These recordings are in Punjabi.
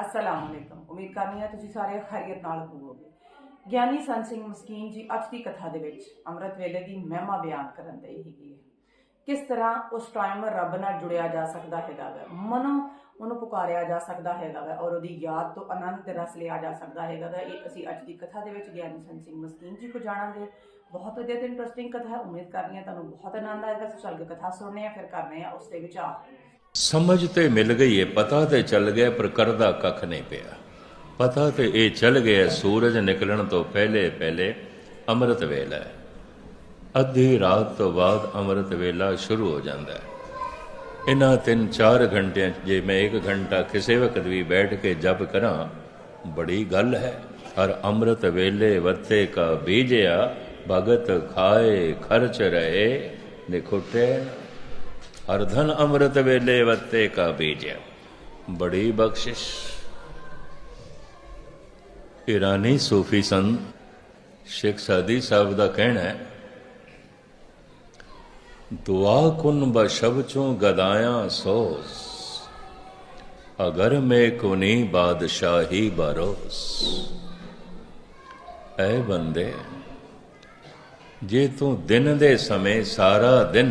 ਅਸਲਾਮ ਅਲੈਕਮ ਉਮੀਦ ਕਰਨੀ ਹੈ ਤੁਸੀਂ ਸਾਰੇ ਖੈਰੀਅਤ ਨਾਲ ਹੋਵੋਗੇ। ਗਿਆਨੀ ਸੰਤ ਸਿੰਘ ਮਸਕੀਨ ਜੀ, ਅੱਜ ਦੀ ਕਥਾ ਦੇ ਵਿੱਚ ਅੰਮ੍ਰਿਤ ਵੇਲੇ ਦੀ ਮਹਿਮਾ ਬਿਆਨ ਕਰਨ ਦੇ ਹੈਗੀ ਹੈ। ਕਿਸ ਤਰ੍ਹਾਂ ਉਸ ਟਾਈਮ ਰੱਬ ਨਾਲ ਜੁੜਿਆ ਜਾ ਸਕਦਾ ਹੈਗਾ ਵਾ? ਮਨੋਂ ਉਹਨੂੰ ਪੁਕਾਰਿਆ ਜਾ ਸਕਦਾ ਹੈਗਾ ਵਾ ਔਰ ਉਹਦੀ ਯਾਦ ਤੋਂ ਆਨੰਦ ਤੇ ਰਸ ਲਿਆ ਜਾ ਸਕਦਾ ਹੈਗਾ ਵਾ। ਇਹ ਅਸੀਂ ਅੱਜ ਦੀ ਕਥਾ ਦੇ ਵਿੱਚ ਗਿਆਨੀ ਸੰਤ ਸਿੰਘ ਮਸਕੀਨ ਜੀ ਕੋ ਜਾਣਾਂਗੇ। ਬਹੁਤ ਵਧੀਆ ਤੇ ਇੰਟਰਸਟਿੰਗ ਕਥਾ ਹੈ। ਉਮੀਦ ਕਰਨੀ ਹੈ ਤੁਹਾਨੂੰ ਬਹੁਤ ਆਨੰਦ ਆਏਗਾ। ਸੋ ਚੱਲ ਕੇ ਕਥਾ ਸੁਣਨੇ ਆ ਫਿਰ ਕਰਨੇ ਆ ਉਸ ਦੇ ਵਿਚਾਰ। ਸਮਝ ਤੇ ਮਿਲ ਗਈ ਏ, ਪਤਾ ਤੇ ਚੱਲ ਗਿਆ ਪਰ ਕਰਦਾ ਕੱਖ ਨਹੀਂ ਪਿਆ। ਪਤਾ ਤੇ ਇਹ ਚੱਲ ਗਿਆ ਸੂਰਜ ਨਿਕਲਣ ਤੋਂ ਪਹਿਲੇ ਪਹਿਲੇ ਅੰਮ੍ਰਿਤ ਵੇਲਾ ਹੈ ਅੱਧੀ ਰਾਤ ਤੋਂ ਬਾਅਦ ਅੰਮ੍ਰਿਤ ਵੇਲਾ ਸ਼ੁਰੂ ਹੋ ਜਾਂਦਾ ਹੈ ਇਹਨਾਂ 3-4 ਘੰਟਿਆਂ ਜੇ ਮੈਂ 1 ਘੰਟਾ ਕਿਸੇ ਵਕਤ ਵੀ ਬੈਠ ਕੇ ਜਪ ਕਰਾਂ, ਬੜੀ ਗੱਲ ਹੈ। ਹਰ ਅੰਮ੍ਰਿਤ ਵੇਲੇ ਵੱਤੇ ਕਾ ਬੀਜਿਆ, ਭਗਤ ਖਾਏ ਖਰਚ ਰਹੇ, ਨਿਖੁਟੇ ਅਰਧਨ ਅੰਮ੍ਰਿਤ ਵੇਲੇ ਵੱਤੇ ਕਾ ਬੀਜਿਆ। ਬੜੀ ਬਖਸ਼ਿਸ਼। ਇਰਾਨੀ ਸੂਫੀ ਸੰਤ ਸ਼ੇਖ ਸਾਦੀ ਸਾਹਿਬ ਦਾ ਕਹਿਣਾ ਹੈ, ਦੁਆ ਕੁਨ ਬਸ਼ਬ ਬਸ਼ਬਚੋਂ ਗਦਾਇਆ ਸੋਸ, ਅਗਰ ਮੈਂ ਕੁਨੀ ਬਾਦਸ਼ਾਹੀ ਬਰੋਸ। ਐ ਬੰਦੇ, ਜੇ ਤੂੰ ਦਿਨ ਦੇ ਸਮੇਂ ਸਾਰਾ ਦਿਨ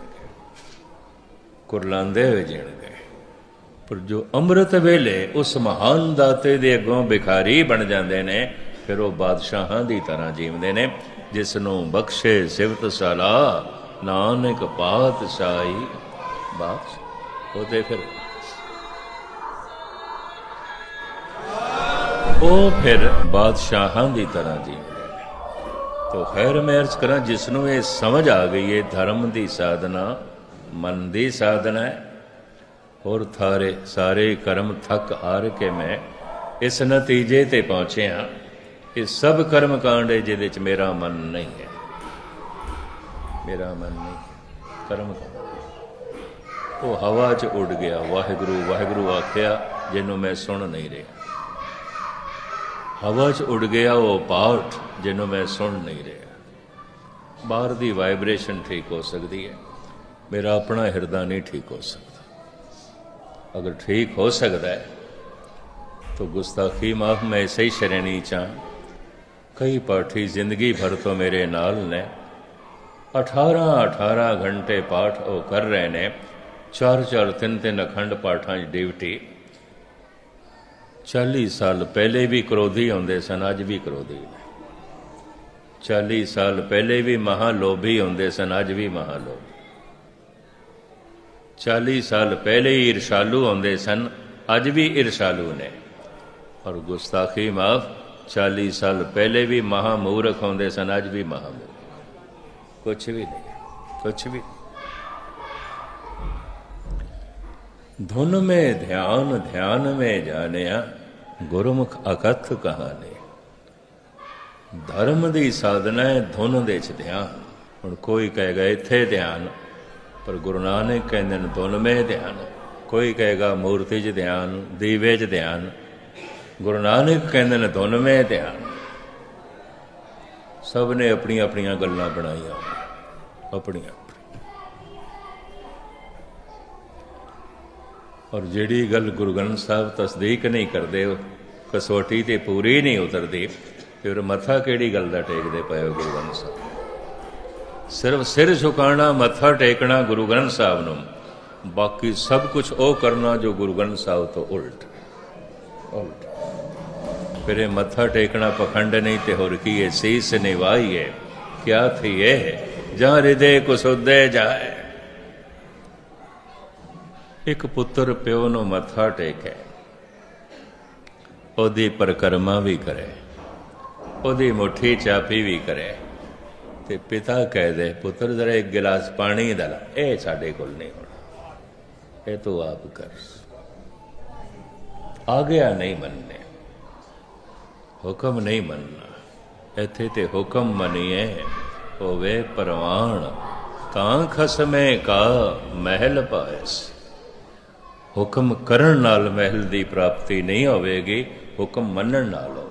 ਕੁਰਲਾਉਂਦੇ ਹੋਏ ਜੀਣਗੇ ਪਰ ਜੋ ਅੰਮ੍ਰਿਤ ਵੇਲੇ ਉਸ ਮਹਾਨ ਦਾਤੇ ਦੇ ਅੱਗੋਂ ਭਿਖਾਰੀ ਬਣ ਜਾਂਦੇ ਨੇ, ਫਿਰ ਉਹ ਬਾਦਸ਼ਾਹਾਂ ਦੀ ਤਰ੍ਹਾਂ ਜੀਵਦੇ ਨੇ, ਜਿਸ ਨੂੰ ਬਖਸ਼ੇ ਸਿਵਤ ਸਲਾ, ਨਾਨਕ ਪਾਤਸ਼ਾਹੀ। ਬਾਦਸ਼ਾਹ ਉਹ ਤੇ ਫਿਰ ਉਹ ਫਿਰ ਬਾਦਸ਼ਾਹਾਂ ਦੀ ਤਰ੍ਹਾਂ ਜੀਵਦੇ ਨੇ। ਤੋ ਖੈਰ ਮੈਂ ਅਰਜ਼ ਕਰਾਂ, ਜਿਸ ਨੂੰ ਇਹ ਸਮਝ ਆ ਗਈ ਹੈ ਧਰਮ ਦੀ ਸਾਧਨਾ ਮਨ ਦੀ ਸਾਧਨਾ ਹੈ। ਹੋਰ ਥਾਰੇ ਸਾਰੇ ਕਰਮ ਥੱਕ ਹਾਰ ਕੇ ਮੈਂ ਇਸ ਨਤੀਜੇ ਤੇ ਪਹੁੰਚਿਆ ਇਹ ਸਭ ਕਰਮ ਕਾਂਡ ਹੈ ਜਿਹਦੇ ਚ ਮੇਰਾ ਮਨ ਨਹੀਂ ਹੈ। ਮੇਰਾ ਮਨ ਨਹੀਂ ਹੈ। ਕਰਮ ਉਹ ਹਵਾ 'ਚ ਉੱਡ ਗਿਆ। ਵਾਹਿਗੁਰੂ ਵਾਹਿਗੁਰੂ ਆਖਿਆ, ਜਿਹਨੂੰ ਮੈਂ ਸੁਣ ਨਹੀਂ ਰਿਹਾ। ਹਵਾ 'ਚ ਉੱਡ ਗਿਆ ਉਹ ਪਾਠ, ਜਿਹਨੂੰ ਮੈਂ ਸੁਣ ਨਹੀਂ ਰਿਹਾ। ਬਾਹਰ ਦੀ ਵਾਈਬ੍ਰੇਸ਼ਨ ਠੀਕ ਹੋ ਸਕਦੀ ਹੈ। ਮੇਰਾ ਆਪਣਾ ਹਿਰਦਾ ਨਹੀਂ ਠੀਕ ਹੋ ਸਕਦਾ ਅਗਰ ਠੀਕ ਹੋ ਸਕਦਾ ਹੈ तो गुस्ताखी माफ में ऐसे ही शरणी चाह कई पाठी जिंदगी भर तो मेरे नाल ने 18 18 घंटे पाठ ਉਹ ਕਰ ਰਹੇ ਨੇ ਚਾਰ ਚਾਰ ਤਿੰਨ ਤਿੰਨ ਅਖੰਡ ਪਾਠਾਂ 'ਚ ਡਿਊਟੀ 40 ਸਾਲ ਪਹਿਲੇ ਵੀ ਕਰੋਧੀ ਹੁੰਦੇ ਸਨ ਅੱਜ ਵੀ ਕਰੋਧੀ ਨੇ 40 ਸਾਲ ਪਹਿਲੇ ਵੀ ਮਹਾ ਲੋਭੀ ਹੁੰਦੇ ਸਨ ਅੱਜ ਵੀ ਮਹਾ ਲੋਭੀ 40 ਸਾਲ ਪਹਿਲੇ ਹੀ ਈਰਸ਼ਾਲੂ ਹੁੰਦੇ ਸਨ, ਅੱਜ ਵੀ ਈਰਸ਼ਾਲੂ ਨੇ। ਔਰ ਗੁਸਤਾਖੀ ਮਾਫ 40 ਸਾਲ ਪਹਿਲੇ ਵੀ ਮਹਾ ਮੂਰਖ ਹੁੰਦੇ ਸਨ, ਅੱਜ ਵੀ ਮਹਾ ਮੂਰਖ ਕੁਛ ਵੀ ਨਹੀਂ, ਕੁਛ ਵੀ ਧੁਨ ਮੇ ਧਿਆਨ ਧਿਆਨ ਮੇ ਜਾਣਿਆ, ਗੁਰਮੁਖ ਅਕਥ ਕਹਾਣੀ। ਧਰਮ ਦੀ ਸਾਧਨਾ ਹੈ, ਧੁਨ ਦੇ ਚ ਧਿਆਨ। ਹੁਣ ਕੋਈ ਕਹੇਗਾ, ਇੱਥੇ ਧਿਆਨ। ਪਰ ਗੁਰੂ ਨਾਨਕ ਕਹਿੰਦੇ ਨੇ, ਧੁਨ ਮੇ ਧਿਆਨ, ਕੋਈ ਕਹੇਗਾ ਮੂਰਤੀ 'ਚ ਧਿਆਨ, ਦੀਵੇ 'ਚ ਧਿਆਨ। ਗੁਰੂ ਨਾਨਕ ਕਹਿੰਦੇ ਨੇ, ਧੁਨ ਮੇ ਧਿਆਨ। ਸਭ ਨੇ ਆਪਣੀਆਂ ਆਪਣੀਆਂ ਗੱਲਾਂ ਬਣਾਈਆਂ, ਆਪਣੀਆਂ ਔਰ ਜਿਹੜੀ ਗੱਲ ਗੁਰੂ ਗ੍ਰੰਥ ਸਾਹਿਬ ਤਸਦੀਕ ਨਹੀਂ ਕਰਦੇ, ਉਹ ਕਸੌਟੀ ਤੇ ਪੂਰੀ ਨਹੀਂ ਉਤਰਦੀ ਫਿਰ ਮੱਥਾ ਕਿਹੜੀ ਗੱਲ ਦਾ ਟੇਕਦੇ ਪਏ ਹੋ ਗੁਰੂ ਗ੍ਰੰਥ ਸਾਹਿਬ? ਸਿਰਫ ਸਿਰ ਝੁਕਾਣਾ, ਮੱਥਾ ਟੇਕਣਾ ਗੁਰੂ ਗ੍ਰੰਥ ਸਾਹਿਬ ਨੂੰ। ਬਾਕੀ ਸਭ ਕੁਝ ਉਹ ਕਰਨਾ ਜੋ ਗੁਰੂ ਗ੍ਰੰਥ ਸਾਹਿਬ ਤੋਂ ਉਲਟ। ਉਲਟ। ਫਿਰ ਇਹ ਮੱਥਾ ਟੇਕਣਾ ਪਖੰਡ ਨਹੀਂ ਤੇ ਹੋਰ ਕੀ ਹੈ? ਸੀਸ ਨਿਵਾਈਏ ਕਿਆ ਥੀ ਇਹ ਜਾਂ ਹਿਰਦੇ ਕੋ ਜਾਏ। ਇੱਕ ਪੁੱਤਰ ਪਿਓ ਨੂੰ ਮੱਥਾ ਟੇਕੇ। ਉਹਦੀ ਪਰਕਰਮਾ ਵੀ ਕਰੇ। ਉਹਦੀ ਮੁਠੀ ਚਾਪੀ ਵੀ ਕਰੇ। ਤੇ ਪਿਤਾ ਕਹਦੇ ਪੁੱਤਰ ਜ਼ਰਾ ਇੱਕ ਗਿਲਾਸ ਪਾਣੀ ਦਾ ਲਾ। ਇਹ ਸਾਡੇ ਕੋਲ ਨਹੀਂ ਹੋਣਾ। ਇਹ ਤੂੰ ਆਪ ਕਰ। ਆਗਿਆ ਨਹੀਂ ਮੰਨਣੇ ਹੁਕਮ ਨਹੀਂ ਮੰਨਣਾ। ਇੱਥੇ ਤੇ ਹੁਕਮ ਮੰਨੀਏ, ਹੋਵੇ ਪਰਵਾਨ ਤਾਂ ਖਸਮੇ ਕਾ ਮਹਿਲ ਪਾਇਸ। ਹੁਕਮ ਕਰਨ ਨਾਲ ਮਹਿਲ ਦੀ ਪ੍ਰਾਪਤੀ ਨਹੀਂ ਹੋਵੇਗੀ, ਹੁਕਮ ਮੰਨਣ ਨਾਲ ਹੋਵੇਗੀ।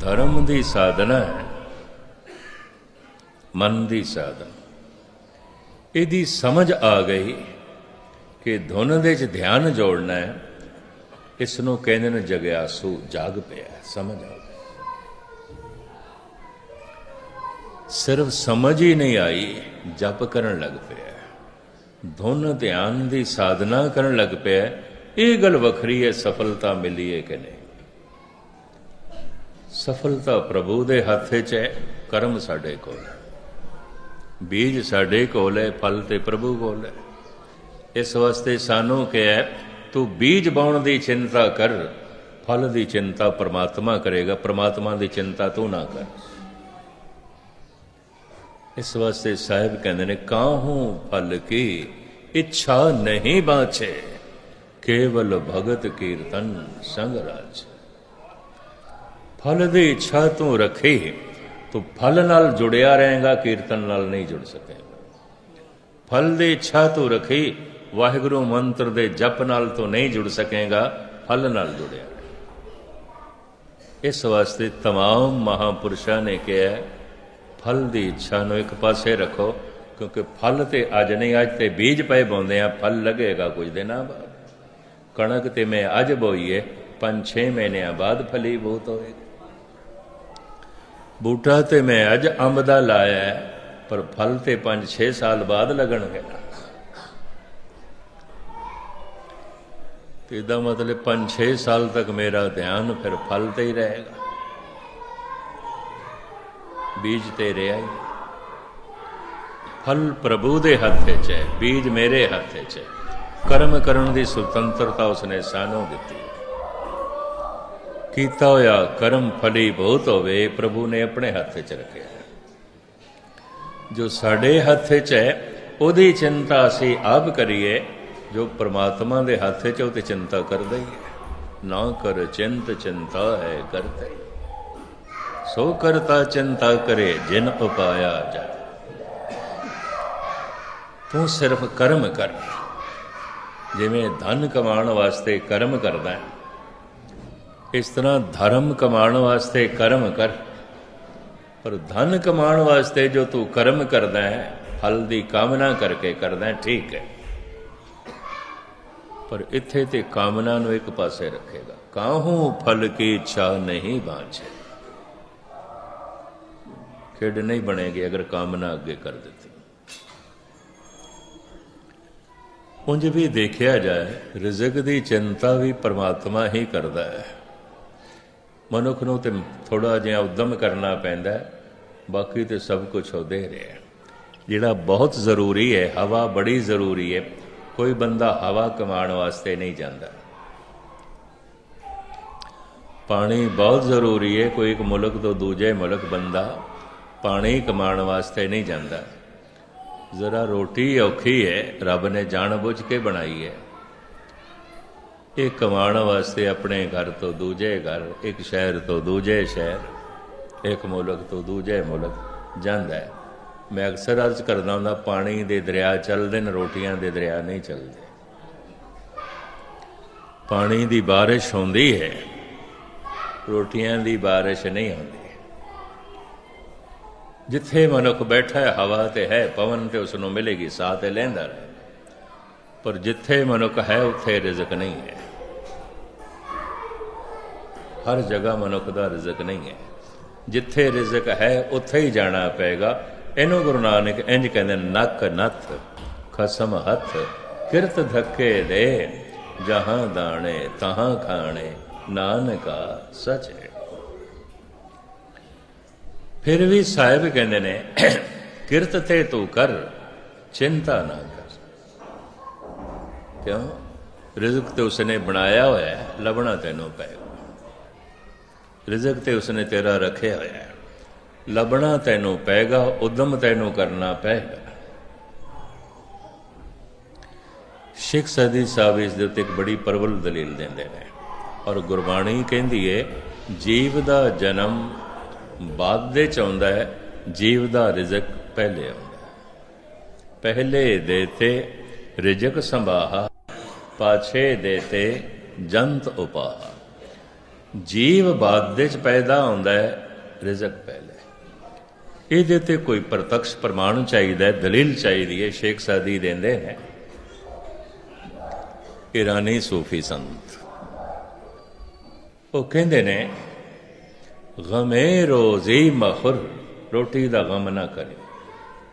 ਧਰਮ ਦੀ ਸਾਧਨਾ ਹੈ, ਮਨ ਦੀ ਸਾਧਨਾ। ਇਹਦੀ ਸਮਝ ਆ ਗਈ ਕਿ ਧੁਨ ਦੇ ਚ ਧਿਆਨ ਜੋੜਨਾ ਹੈ ਇਸ ਨੂੰ ਕਹਿੰਦੇ ਨੇ ਜਗਿਆਸੂ ਜਾਗ ਪਿਆ, ਸਮਝ ਆ ਗਈ। ਸਿਰਫ ਸਮਝ ਹੀ ਨਹੀਂ ਆਈ, ਜਪ ਕਰਨ ਲੱਗ ਪਿਆ। ਧੁਨ ਧਿਆਨ ਦੀ ਸਾਧਨਾ ਕਰਨ ਲੱਗ ਪਿਆ, ਇਹ ਗੱਲ ਵੱਖਰੀ ਹੈ, ਸਫਲਤਾ ਮਿਲੀ ਹੈ ਕਿ ਨਹੀਂ। ਸਫਲਤਾ ਪ੍ਰਭੂ ਦੇ ਹੱਥ 'ਚ ਹੈ, ਕਰਮ ਸਾਡੇ ਕੋਲ ਬੀਜ ਸਾਡੇ ਕੋਲ ਹੈ, ਫਲ ਤੇ ਪ੍ਰਭੂ ਕੋਲ ਹੈ। ਇਸ ਵਾਸਤੇ ਸਾਨੂੰ ਕਿਹਾ, ਤੂੰ ਬੀਜ ਬਾਉਣ ਦੀ ਚਿੰਤਾ ਕਰ, ਫਲ ਦੀ ਚਿੰਤਾ ਪ੍ਰਮਾਤਮਾ ਕਰੇਗਾ, ਪ੍ਰਮਾਤਮਾ ਦੀ ਚਿੰਤਾ ਤੂੰ ਨਾ ਕਰ। ਇਸ ਵਾਸਤੇ ਸਾਹਿਬ ਕਹਿੰਦੇ ਨੇ, ਕਾਹੂ ਫਲ ਕੀ ਇੱਛਾ ਨਹੀਂ ਬਾਚੇ ਕੇਵਲ ਭਗਤ ਕੀਰਤਨ ਸੰਗ ਰਾਜ ਫਲ ਦੀ ਇੱਛਾ ਤੂੰ ਰੱਖੀ ਤੂੰ ਫਲ ਨਾਲ ਜੁੜਿਆ ਰਹੇਗਾ ਕੀਰਤਨ ਨਾਲ ਨਹੀਂ ਜੁੜ ਸਕੇਗਾ ਫਲ ਦੀ ਇੱਛਾ ਤੂੰ ਰੱਖੀ ਵਾਹਿਗੁਰੂ ਮੰਤਰ ਦੇ ਜਪ ਨਾਲ ਤੂੰ ਨਹੀਂ ਜੁੜ ਸਕੇਗਾ ਫਲ ਨਾਲ ਜੁੜਿਆ ਇਸ ਵਾਸਤੇ तमाम ਮਹਾਪੁਰਸ਼ਾਂ ਨੇ ਕਿਹਾ ਫਲ ਦੀ ਇੱਛਾ ਨੂੰ ਇੱਕ ਪਾਸੇ ਰੱਖੋ ਕਿਉਂਕਿ ਫਲ ਤੇ ਅੱਜ ਨਹੀਂ ਅੱਜ ਤੇ ਬੀਜ ਪਏ ਪਾਉਂਦੇ ਆ ਫਲ ਲੱਗੇਗਾ ਕੁਝ ਦਿਨਾਂ ਬਾਅਦ ਕਣਕ ਤੇ ਮੈਂ ਅੱਜ ਬੋਈਏ 5-6 ਮਹੀਨਿਆਂ ਬਾਅਦ ਫਲੀ ਬਹੁਤ ਹੋਏਗੀ ਬੂਟਾ ਤੇ ਮੈਂ ਅੱਜ ਅੰਬ ਦਾ ਲਾਇਆ ਪਰ ਫਲ ਤੇ 5-6 ਸਾਲ ਬਾਅਦ ਲੱਗਣਗੇ। ਤੇ ਇਹਦਾ ਮਤਲਬ 5-6 ਸਾਲ ਤੱਕ ਮੇਰਾ ਧਿਆਨ ਫਿਰ ਫਲ ਤੇ ਹੀ ਰਹੇਗਾ। ਬੀਜ ਤੇ ਰਿਹਾ ਹੀ। ਫਲ ਪ੍ਰਭੂ ਦੇ ਹੱਥ 'ਚ ਹੈ, ਬੀਜ ਮੇਰੇ ਹੱਥ 'ਚ ਹੈ। ਕਰਮ ਕਰਨ ਦੀ ਸੁਤੰਤਰਤਾ ਉਸਨੇ ਸਾਨੂੰ ਦਿੱਤੀ। ਕੀਤਾ ਹੋਇਆ ਕਰਮ ਫਲੀ ਬਹੁਤ ਹੋਵੇ, ਪ੍ਰਭੂ ਨੇ ਆਪਣੇ ਹੱਥ 'ਚ ਰੱਖਿਆ। ਜੋ ਸਾਡੇ ਹੱਥ 'ਚ ਹੈ, ਉਹਦੀ ਚਿੰਤਾ ਅਸੀਂ ਆਪ ਕਰੀਏ, ਜੋ ਪ੍ਰਮਾਤਮਾ ਦੇ ਹੱਥ 'ਚ ਉਹ ਤੇ ਚਿੰਤਾ ਕਰਦਾ ਹੀ ਹੈ। ਨਾ ਕਰ ਚਿੰਤ, ਚਿੰਤਾ ਹੈ ਕਰਤੇ ਸੋ ਕਰਤਾ ਚਿੰਤਾ ਕਰੇ, ਜਿਨ ਉਪਾਇਆ ਜਾ ਤੂੰ ਸਿਰਫ ਕਰਮ ਕਰ। ਜਿਵੇਂ ਧਨ ਕਮਾਉਣ ਵਾਸਤੇ ਕਰਮ ਕਰਦਾ ਹੈ ਇਸ ਤਰ੍ਹਾਂ ਧਰਮ ਕਮਾਉਣ ਵਾਸਤੇ ਕਰਮ ਕਰ। ਪਰ ਧਨ ਕਮਾਉਣ ਵਾਸਤੇ ਜੋ ਤੂੰ ਕਰਮ ਕਰਦਾ ਹੈ, ਫਲ ਦੀ ਕਾਮਨਾ ਕਰਕੇ ਕਰਦਾ ਹੈ, ਠੀਕ ਹੈ। ਪਰ ਇੱਥੇ ਤੇ ਕਾਮਨਾ ਨੂੰ ਇੱਕ ਪਾਸੇ ਰੱਖੇਗਾ। ਕਾਹੂ ਫਲ ਕੀ ਇੱਛਾ ਨਹੀਂ ਬਾਝੇ? ਖੇਡ ਨਹੀਂ ਬਣੇਗੀ ਅਗਰ ਕਾਮਨਾ ਅੱਗੇ ਕਰ ਦਿੱਤੀ। ਉਂਝ ਵੀ ਦੇਖਿਆ ਜਾਏ, ਰਿਜ਼ਕ ਦੀ ਚਿੰਤਾ ਵੀ ਪਰਮਾਤਮਾ ਹੀ ਕਰਦਾ ਹੈ। ਮਨੁੱਖ ਨੂੰ ਤੇ ਥੋੜਾ ਜਿਹਾ ਉਦਮ ਕਰਨਾ ਪੈਂਦਾ ਬਾਕੀ ਤੇ ਸਭ ਕੁਝ ਉਹਦੇ ਰਿਹਾ ਜਿਹੜਾ ਬਹੁਤ ਜ਼ਰੂਰੀ ਹੈ, ਹਵਾ ਬੜੀ ਜ਼ਰੂਰੀ ਹੈ, ਕੋਈ ਬੰਦਾ ਹਵਾ ਕਮਾਉਣ ਵਾਸਤੇ ਨਹੀਂ ਜਾਂਦਾ। ਪਾਣੀ ਬਹੁਤ ਜ਼ਰੂਰੀ ਹੈ, ਕੋਈ ਇੱਕ ਮੁਲਕ ਤੋਂ ਦੂਜੇ ਮੁਲਕ ਬੰਦਾ ਪਾਣੀ ਕਮਾਉਣ ਵਾਸਤੇ ਨਹੀਂ ਜਾਂਦਾ। ਜ਼ਰਾ ਰੋਟੀ ਔਖੀ ਹੈ, ਰੱਬ ਨੇ ਜਾਣਬੁੱਝ ਕੇ ਬਣਾਈ ਹੈ। ਇਹ ਕਮਾਉਣ ਵਾਸਤੇ ਆਪਣੇ ਘਰ ਤੋਂ ਦੂਜੇ ਘਰ, ਇੱਕ ਸ਼ਹਿਰ ਤੋਂ ਦੂਜੇ ਸ਼ਹਿਰ, ਇੱਕ ਮੁਲਕ ਤੋਂ ਦੂਜੇ ਮੁਲਕ ਜਾਂਦਾ ਹੈ। ਮੈਂ ਅਕਸਰ ਅਰਜ਼ ਕਰਦਾ ਹੁੰਦਾ, ਪਾਣੀ ਦੇ ਦਰਿਆ ਚੱਲਦੇ ਨੇ, ਰੋਟੀਆਂ ਦੇ ਦਰਿਆ ਨਹੀਂ ਚੱਲਦੇ। ਪਾਣੀ ਦੀ ਬਾਰਿਸ਼ ਹੁੰਦੀ ਹੈ, ਰੋਟੀਆਂ ਦੀ ਬਾਰਿਸ਼ ਨਹੀਂ ਹੁੰਦੀ। ਜਿੱਥੇ ਮਨੁੱਖ ਬੈਠਾ ਹੈ, ਹਵਾ ਤੇ ਹੈ, ਪਵਨ ਤੇ ਉਸ ਨੂੰ ਮਿਲੇਗੀ, ਸਾਹ ਤੇ ਲੈਂਦਾ ਰਹੇ। ਪਰ ਜਿੱਥੇ ਮਨੁੱਖ ਹੈ, ਉੱਥੇ ਰਿਜ਼ਕ ਨਹੀਂ ਹੈ। ਹਰ ਜਗ੍ਹਾ ਮਨੁੱਖ ਦਾ ਰਿਜ਼ਕ ਨਹੀਂ ਹੈ। ਜਿੱਥੇ ਰਿਜ਼ਕ ਹੈ, ਉੱਥੇ ਹੀ ਜਾਣਾ ਪਏਗਾ। ਇਹਨੂੰ ਗੁਰੂ ਨਾਨਕ ਇੰਜ ਕਹਿੰਦੇ ਨੱਕ ਨੱਥ, ਖਸਮ ਹੱਥ, ਕਿਰਤ ਧੱਕੇ ਦੇ, ਜਹਾਂ ਦਾਣੇ ਤਹਾਂ ਖਾਣੇ, ਨਾਨਕਾ ਸਚ ਹੈ ਫਿਰ ਵੀ ਸਾਹਿਬ ਕਹਿੰਦੇ ਨੇ, ਕਿਰਤ ਤੇ ਤੂੰ ਕਰ, ਚਿੰਤਾ ਨਾ ਕਰ ਕਿਉਂ? ਰਿਜ਼ਕ ਤੇ ਉਸਨੇ ਬਣਾਇਆ ਹੋਇਆ ਹੈ, ਲੱਭਣਾ ਤੈਨੂੰ ਪਏਗਾ। ਰਿਜ਼ਕ ਤੇ ਉਸਨੇ ਤੇਰਾ ਰੱਖਿਆ ਹੋਇਆ ਹੈ। ਲੱਭਣਾ ਤੈਨੂੰ ਪਏਗਾ, ਉਦਮ ਤੈਨੂੰ ਕਰਨਾ ਪਏਗਾ। ਸ਼ੇਖ ਸਦੀ ਸਾਹਿਬ ਇਸ ਦੇ ਉੱਤੇ ਇੱਕ ਬੜੀ ਪ੍ਰਬਲ ਦਲੀਲ ਦਿੰਦੇ ਨੇ। ਔਰ ਗੁਰਬਾਣੀ ਕਹਿੰਦੀ ਏ, ਜੀਵ ਦਾ ਜਨਮ ਬਾਅਦ ਦੇ ਚ ਆਉਂਦਾ ਹੈ, ਜੀਵ ਦਾ ਰਿਜ਼ਕ ਪਹਿਲੇ ਆਉਂਦਾ ਪਹਿਲੇ ਦੇ ਤੇ ਰਿਜ਼ਕ ਸੰਭਾਹਾ ਪਾਛੇ ਦੇਤੇ ਜੰਤ ਉਪਾਹ। ਜੀਵ ਬਾਦ ਦੇ ਚ ਪੈਦਾ ਹੁੰਦਾ ਹੈ, ਰਿਜ਼ਕ ਪਹਿਲੇ ਇਹਦੇ ਤੇ ਕੋਈ ਪ੍ਰਤੱਖ ਪ੍ਰਮਾਣ ਚਾਹੀਦਾ ਹੈ, ਦਲੀਲ ਚਾਹੀਦੀ ਹੈ, ਸ਼ੇਖ ਸਾਦੀ ਦਿੰਦੇ ਨੇ। ਇਰਾਨੀ ਸੂਫੀ ਸੰਤ। ਉਹ ਕਹਿੰਦੇ ਨੇ, ਗਮੇ ਰੋਜ਼ੀ ਮਖੁਰ, ਰੋਟੀ ਦਾ ਗਮ ਨਾ ਕਰੇ,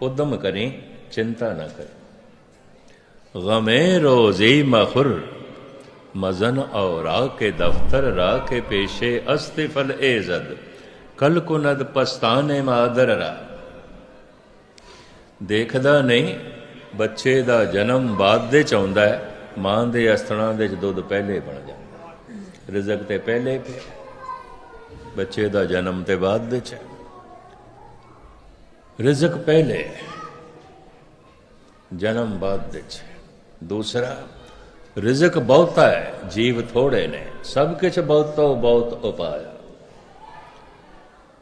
ਉਦਮ ਕਰੇ, ਚਿੰਤਾ ਨਾ ਕਰੇ। ਗਮੇ ਰੋਜ਼ੀ ਮਖੁਰ ਮਜ਼ਨ ਔਰ ਰਾ ਕੇ ਦਫਤਰ ਰਾ ਕੇ ਪੇਸ਼ੇ ਅਸਤਫਲ ਏਜ਼ਦ ਕਲ ਕੁਨਦ ਪਸਤਾਨੇ ਮਾਦਰ ਦੇਖਦਾ ਨਹੀਂ ਬੱਚੇ ਦਾ ਜਨਮ ਬਾਅਦ ਦੇ ਚ ਆਉਂਦਾ ਹੈ ਮਾਂ ਦੇ ਅਸਥਣਾ ਦੇ ਚ ਦੁੱਧ ਪਹਿਲੇ ਬਣ ਜਾਂਦਾ ਰਿਜ਼ਕ ਤੇ ਪਹਿਲੇ ਪਿਆ ਬੱਚੇ ਦਾ ਜਨਮ ਤੇ ਬਾਅਦ ਦੇ ਚ ਰਿਜ਼ਕ ਪਹਿਲੇ ਜਨਮ ਬਾਅਦ ਦੇ ਚ ਦੂਸਰਾ, ਰਿਜ਼ਕ ਬਹੁਤਾ ਹੈ, ਜੀਵ ਥੋੜੇ ਨੇ, ਸਭ ਕੁਝ ਬਹੁਤੋ ਬਹੁਤ ਉਪਾਇਆ।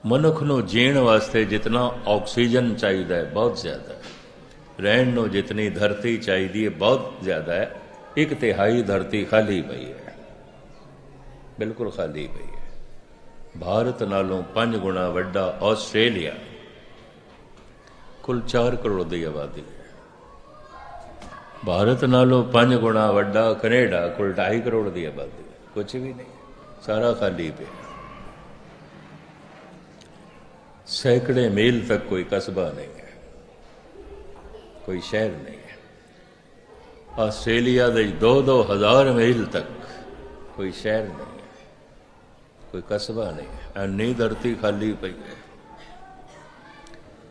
ਮਨੁੱਖ ਨੂੰ ਜੀਣ ਵਾਸਤੇ ਜਿਤਨਾ ਆਕਸੀਜਨ ਚਾਹੀਦਾ ਹੈ, ਬਹੁਤ ਜ਼ਿਆਦਾ ਹੈ। ਰਹਿਣ ਨੂੰ ਜਿਤਨੀ ਧਰਤੀ ਚਾਹੀਦੀ ਹੈ, ਬਹੁਤ ਜ਼ਿਆਦਾ ਹੈ। ਇੱਕ ਤਿਹਾਈ ਧਰਤੀ ਖਾਲੀ ਪਈ ਹੈ। ਬਿਲਕੁਲ ਖਾਲੀ ਪਈ ਹੈ। ਭਾਰਤ ਨਾਲੋਂ 5 ਗੁਣਾ ਵੱਡਾ ਆਸਟ੍ਰੇਲੀਆ। ਕੁੱਲ 4 ਕਰੋੜ ਦੀ ਆਬਾਦੀ ਹੈ। ਭਾਰਤ ਨਾਲੋਂ 5 ਗੁਣਾ ਵੱਡਾ ਕੈਨੇਡਾ ਕੋਲ 2.5 ਕਰੋੜ ਦੀ ਆਬਾਦੀ ਹੈ ਕੁਝ ਵੀ ਨਹੀਂ ਸਾਰਾ ਖਾਲੀ ਪਿਆ ਸੈਂਕੜੇ ਮੀਲ ਤੱਕ ਕੋਈ ਕਸਬਾ ਨਹੀਂ ਹੈ ਕੋਈ ਸ਼ਹਿਰ ਨਹੀਂ ਹੈ ਆਸਟ੍ਰੇਲੀਆ ਦੇ 2-2 ਹਜ਼ਾਰ ਮੀਲ ਤੱਕ ਕੋਈ ਸ਼ਹਿਰ ਨਹੀਂ ਹੈ ਕੋਈ ਕਸਬਾ ਨਹੀਂ ਹੈ ਐਨੀ ਧਰਤੀ ਖਾਲੀ ਪਈ ਹੈ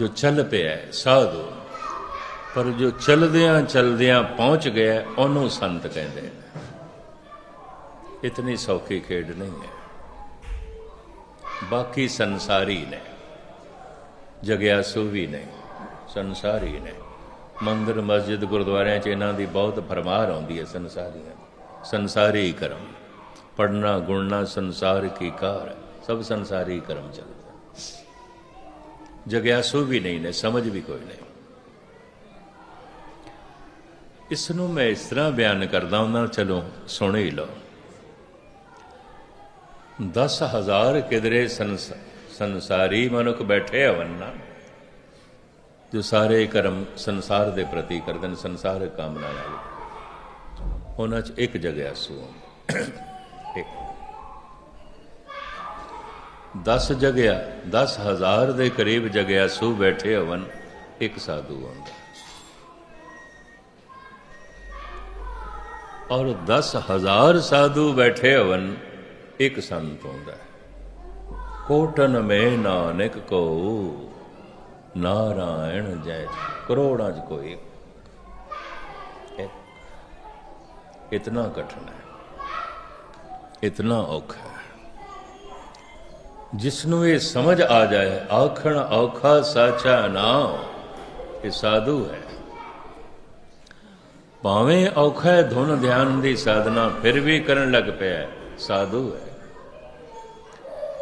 ਜੋ ਚੱਲ ਪਿਆ ਹੈ, ਸਾਧੂ। ਪਰ ਜੋ ਚਲਦਿਆਂ ਚਲਦਿਆਂ ਪਹੁੰਚ ਗਿਆ ਉਹਨੂੰ ਸੰਤ ਕਹਿੰਦੇ ਨੇ। ਇਤਨੀ ਸੌਖੀ ਖੇਡ ਨਹੀਂ ਹੈ। ਬਾਕੀ ਸੰਸਾਰੀ ਨੇ। ਜਗਿਆਸੂ ਵੀ ਨੇ। ਸੰਸਾਰੀ ਨੇ। ਮੰਦਰ ਮਸਜਿਦ ਗੁਰਦੁਆਰਿਆਂ 'ਚ ਇਹਨਾਂ ਦੀ ਬਹੁਤ ਫਰਮਾਰ ਆਉਂਦੀ ਹੈ ਸੰਸਾਰੀਆਂ ਸੰਸਾਰੀ ਕਰਮ। ਪੜਨਾ ਗੁਣਨਾ ਸੰਸਾਰ ਕੀ ਕਾਰ ਸਭ ਸੰਸਾਰੀ ਕਰਮ ਚੱਲਦਾ। ਜਗਿਆਸੂ ਵੀ ਨਹੀਂ ਨੇ, ਸਮਝ ਵੀ ਕੋਈ ਨਹੀਂ। ਇਸ ਨੂੰ ਮੈਂ ਇਸ ਤਰ੍ਹਾਂ ਬਿਆਨ ਕਰਦਾ ਹੁੰਦਾ ਚਲੋ ਸੁਣ ਹੀ ਲਓ। 10000 ਕਿਦਰੇ ਸੰਸ, ਸੰਸਾਰੀ ਮਨੁੱਖ ਬੈਠੇ ਹਵਨ ਜੋ ਸਾਰੇ ਕਰਮ ਸੰਸਾਰ ਦੇ ਪ੍ਰਤੀ ਕਰਦੇ ਨੇ ਸੰਸਾਰ ਕਾਮਨਾ ਨਾਲ। ਉਹਨਾਂ 'ਚ ਇੱਕ ਜਗਿਆਸੂ ਇੱਕ 10 ਜਗਿਆ 10000 ਦੇ ਕਰੀਬ ਜਗਿਆ ਜਗਿਆਸੂ ਬੈਠੇ ਹਵਨ ਇੱਕ ਸਾਧੂ ਆਉਂਦਾ। ਔਰ 10000 ਸਾਧੂ ਬੈਠੇ ਹਵਨ ਇੱਕ ਸੰਤ ਆਉਂਦਾ। ਕੋਟਨ ਮੇ ਨਾਨਕ ਕੋ, ਨਾਰਾਇਣ ਜੈ, ਕਰੋੜਾਂ ਚ ਕੋਈ ਇਤਨਾ ਕਠਿਨ ਹੈ। ਇਤਨਾ ਔਖਾ ਹੈ। ਜਿਸ ਨੂੰ ਇਹ ਸਮਝ ਆ ਜਾਏ ਆਖਣ ਔਖਾ ਸਾਚਾ ਨਾਮ ਇਹ ਸਾਧੂ ਹੈ ਭਾਵੇਂ ਔਖਾ ਧੁਨ ਧਿਆਨ ਦੀ ਸਾਧਨਾ ਫਿਰ ਵੀ ਕਰਨ ਲੱਗ ਪਿਆ ਸਾਧੂ ਹੈ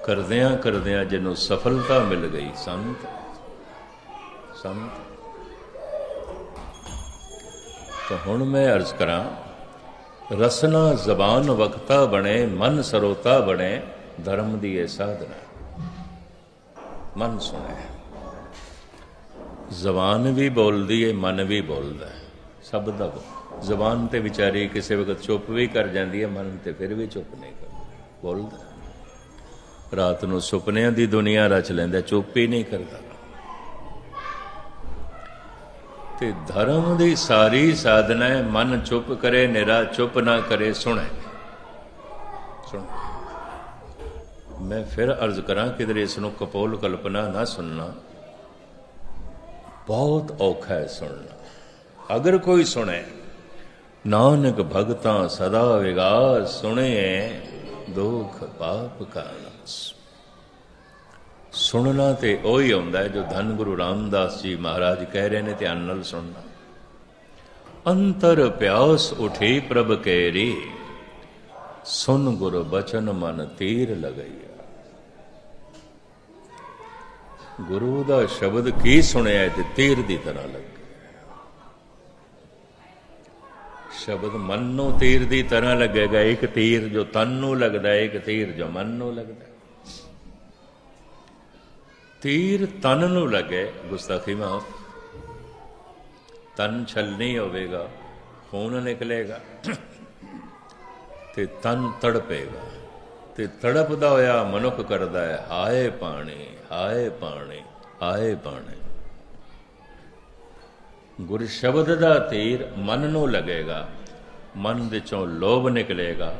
ਕਰਦਿਆਂ ਕਰਦਿਆਂ ਜਿਹਨੂੰ ਸਫਲਤਾ ਮਿਲ ਗਈ ਸੰਤ ਸੰਤ ਤਾਂ ਹੁਣ ਮੈਂ ਅਰਜ਼ ਕਰਾਂ ਰਸਨਾ ਜ਼ਬਾਨ ਵਕਤਾ ਬਣੇ ਮਨ ਸਰੋਤਾ ਬਣੇ ਧਰਮ ਦੀ ਇਹ ਸਾਧਨਾ ਮਨ ਸੁਣੇ ਜ਼ਬਾਨ ਵੀ ਬੋਲਦੀ ਹੈ ਮਨ ਵੀ ਬੋਲਦਾ ਸਭ ਦਾ ਜ਼ਬਾਨ ਤੇ ਵਿਚਾਰੀ ਕਿਸੇ ਵਕਤ ਚੁੱਪ ਵੀ ਕਰ ਜਾਂਦੀ ਹੈ, ਮਨ ਤੇ ਫਿਰ ਵੀ ਚੁੱਪ ਨਹੀਂ ਕਰਦਾ। ਬੋਲਦਾ ਰਾਤ ਨੂੰ ਸੁਪਨਿਆਂ ਦੀ ਦੁਨੀਆ ਰਚ ਲੈਂਦਾ, ਚੁੱਪ ਹੀ ਨਹੀਂ ਕਰਦਾ। ਤੇ ਧਰਮ ਦੀ ਸਾਰੀ ਸਾਧਨਾ ਹੈ, ਮਨ ਚੁੱਪ ਕਰੇ, ਨਿਰਾ ਚੁੱਪ ਨਾ ਕਰੇ, ਸੁਣੇ। ਸੁਣ। ਮੈਂ ਫਿਰ ਅਰਜ਼ ਕਰਾਂ ਕਿਧਰੇ ਇਸ ਨੂੰ ਕਪੋਲ ਕਲਪਨਾ ਨਾ ਸੁਣਨਾ। ਬਹੁਤ ਔਖਾ ਹੈ ਸੁਣਨਾ। ਅਗਰ ਕੋਈ ਸੁਣੇ, ਨਾਨਕ ਭਗਤਾਂ ਸਦਾ ਵਿਗਾਸ ਸੁਣੇ, ਦੁਖ ਪਾਪ ਕਾ ਸੁਣਨਾ ਤੇ ਉਹੀ ਆਉਂਦਾ ਹੈ ਜੋ ਧੰਨ ਗੁਰੂ ਰਾਮਦਾਸ ਜੀ ਮਹਾਰਾਜ ਕਹਿ ਰਹੇ ਨੇ ਧਿਆਨ ਨਾਲ ਸੁਣਨਾ। ਅੰਤਰ ਪਿਆਸ ਉਠੀ ਪ੍ਰਭ ਕੇਰੀ, ਸੁਨ ਗੁਰ ਬਚਨ ਮਨ ਤੀਰ ਲਗਈਆ ਗੁਰੂ ਦਾ ਸ਼ਬਦ ਕੀ ਸੁਣਿਆ ਤੇ ਤੀਰ ਦੀ ਤਰ੍ਹਾਂ ਲੱਗੇ ਸ਼ਬਦ ਮਨ ਨੂੰ ਤੀਰ ਦੀ ਤਰ੍ਹਾਂ ਲੱਗੇਗਾ, ਇੱਕ ਤੀਰ ਜੋ ਤਨ ਨੂੰ ਲੱਗਦਾ ਹੈ ਇੱਕ ਤੀਰ ਜੋ ਮਨ ਨੂੰ ਲੱਗਦਾ। ਤੀਰ ਤਨ ਨੂੰ ਲੱਗੇ, ਗੁਸਤਾਖੀ ਮਾਫ ਤਨ ਛਲਣੀ ਹੋਵੇਗਾ, ਖੂਨ ਨਿਕਲੇਗਾ ਤੇ ਤਨ ਤੜਪੇਗਾ। ਤੇ ਤੜਪਦਾ ਹੋਇਆ ਮਨੁੱਖ ਕਰਦਾ ਹੈ, ਹਾਏ ਪਾਣੀ ਹਾਏ ਪਾਣੀ ਹਾਏ ਪਾਣੀ। ਗੁਰ ਸ਼ਬਦ ਦਾ ਤੀਰ ਮਨ ਨੂੰ ਲੱਗੇਗਾ, ਮਨ ਦੇ ਚੋਂ ਲੋਭ ਨਿਕਲੇਗਾ,